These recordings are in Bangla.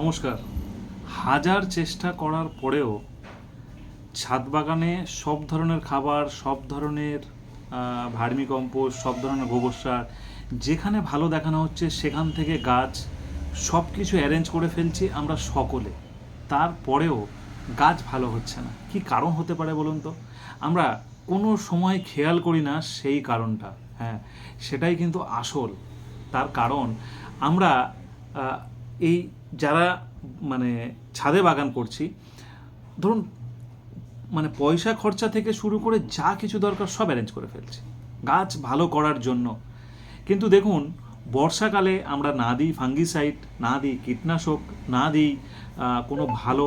নমস্কার। হাজার চেষ্টা করার পরেও ছাদ বাগানে সব ধরনের খাবার, সব ধরনের ভার্মি কম্পোস্ট, সব ধরনের গোবর সার, যেখানে ভালো দেখানো হচ্ছে সেখান থেকে গাছ সব কিছু অ্যারেঞ্জ করে ফেলছি আমরা সকলে। তারপরেও গাছ ভালো হচ্ছে না। কি কারণ হতে পারে বলুন তো? আমরা কোনো সময় খেয়াল করি না সেই কারণটা হ্যাঁ। সেটাই কিন্তু আসল। তার কারণ আমরা এই যারা মানে ছাদে বাগান করছি, ধরুন মানে পয়সা খরচা থেকে শুরু করে যা কিছু দরকার সব অ্যারেঞ্জ করে ফেলছি। গাছ ভালো করার জন্য। কিন্তু দেখুন, বর্ষাকালে আমরা না দিই ফাঙ্গিসাইড না দিই কীটনাশক, না দিই কোনো ভালো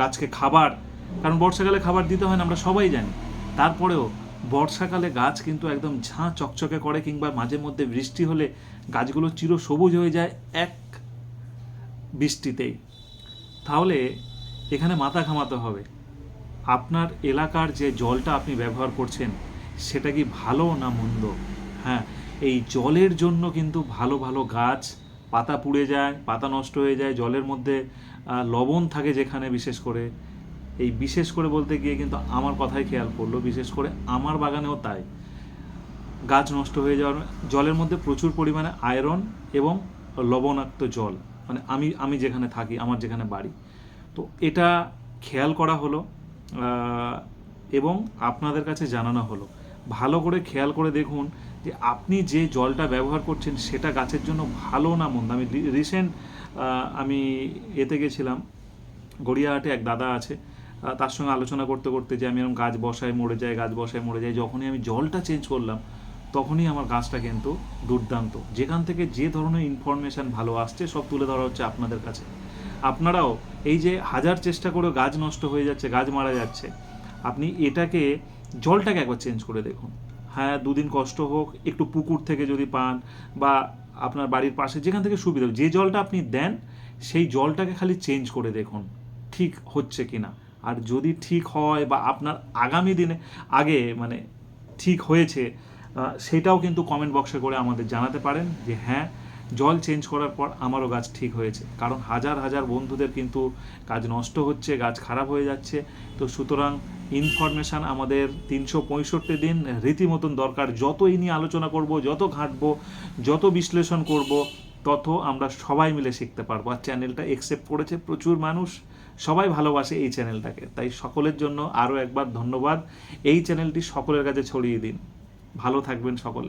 গাছকে খাবার। কারণ বর্ষাকালে খাবার দিতে হয় না, আমরা সবাই জানি। তারপরেও বর্ষাকালে গাছ কিন্তু একদম ঝাঁ চকচকে করে, কিংবা মাঝে মধ্যে বৃষ্টি হলে গাছগুলো চির সবুজ হয়ে যায়, এক বৃষ্টিতেই। তাহলে এখানে মাথা ঘামাতে হবে। আপনার এলাকার যে জলটা আপনি ব্যবহার করছেন, সেটা কি ভালো না মন্দ? হ্যাঁ এই জলের জন্য কিন্তু ভালো ভালো গাছ, পাতা পুড়ে যায়, পাতা নষ্ট হয়ে যায়, জলের মধ্যে লবণ থাকে যেখানে বিশেষ করে। এই বিশেষ করে বলতে গিয়ে কিন্তু আমার কথাই খেয়াল করল বিশেষ করে আমার বাগানেও তাই। গাছ নষ্ট হয়ে যাওয়ার জলের মধ্যে প্রচুর পরিমাণে আয়রন এবং লবণাক্ত জল। মানে আমি আমি যেখানে থাকি, আমার যেখানে বাড়ি। তো এটা খেয়াল করা হলো এবং আপনাদের কাছে জানানো হলো। ভালো করে খেয়াল করে দেখুন যে আপনি যে জলটা ব্যবহার করছেন সেটা গাছের জন্য ভালো না মন্দ? আমি রিসেন্ট আমি এতে গেছিলাম, গড়িয়াহাটে এক দাদা আছে তার সঙ্গে আলোচনা করতে করতে যে আমি এরকম গাছ বসায় মরে যায়, গাছ বসায় মরে যায়, যখনই আমি জলটা চেঞ্জ করলাম তখনই আমার গাছটা কিন্তু দুর্দান্ত। যেখান থেকে যে ধরনের ইনফরমেশান ভালো আসছে, সব তুলে ধরা হচ্ছে আপনাদের কাছে। আপনারাও এই যে হাজার চেষ্টা করে গাছ নষ্ট হয়ে যাচ্ছে, গাছ মারা যাচ্ছে, আপনি এটাকে, জলটাকে একবার চেঞ্জ করে দেখুন। হ্যাঁ দুদিন কষ্ট হোক, একটু পুকুর থেকে যদি পান বা আপনার বাড়ির পাশে যেখান থেকে সুবিধা যে জলটা আপনি দেন, সেই জলটাকে খালি চেঞ্জ করে দেখুন, ঠিক হচ্ছে কি না আর যদি ঠিক হয় বা আপনার আগামী দিনে, আগে মানে ঠিক হয়েছে সেটাও কিন্তু কমেন্ট বক্সে করে আমাদের জানাতে পারেন যে হ্যাঁ জল চেঞ্জ করার পর আমারও গাছ ঠিক হয়েছে। কারণ হাজার হাজার বন্ধুদের কিন্তু গাছ নষ্ট হচ্ছে, গাছ খারাপ হয়ে যাচ্ছে। তো সুতরাং ইনফরমেশান আমাদের তিনশো পঁয়ষট্টি দিন রীতিমতন দরকার। যত নিয়ে আলোচনা করব, যত ঘাঁটব, যত বিশ্লেষণ করব, তত আমরা সবাই মিলে শিখতে পারব। আর চ্যানেলটা একসেপ্ট করেছে প্রচুর মানুষ। সবাই ভালোবাসে এই চ্যানেলটাকে তাই সকলের জন্য আরও একবার ধন্যবাদ। এই চ্যানেলটি সকলের কাছে ছড়িয়ে দিন। ভালো থাকবেন সকলে।